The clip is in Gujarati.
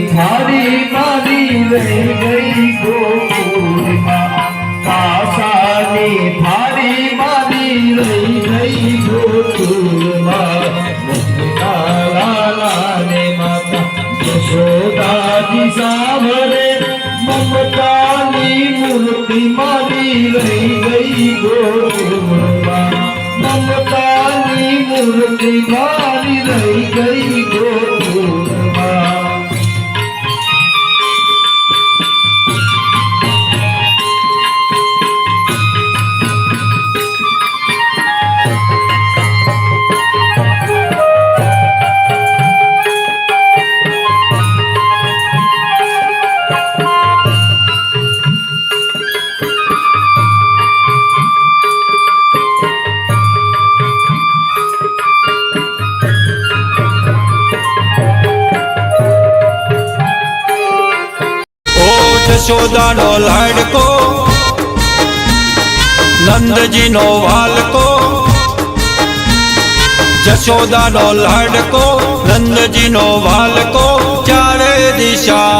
થાળી મારી રહી ગઈ ગોકુળમાં. પાસાની થાળી મારી રહી ગઈ ગોકુળમાં. લાલાને યશોદાજી સાવરે મમતાની મૂર્તિ મારી રહી ગઈ ગોકુળમાં. મમતાની મૂર્તિ મારી જશોદાનો લાડકો નંદજીનો વાલકો જશોદાનો લાડકો નંદજીનો વાલકો ચારે દિશા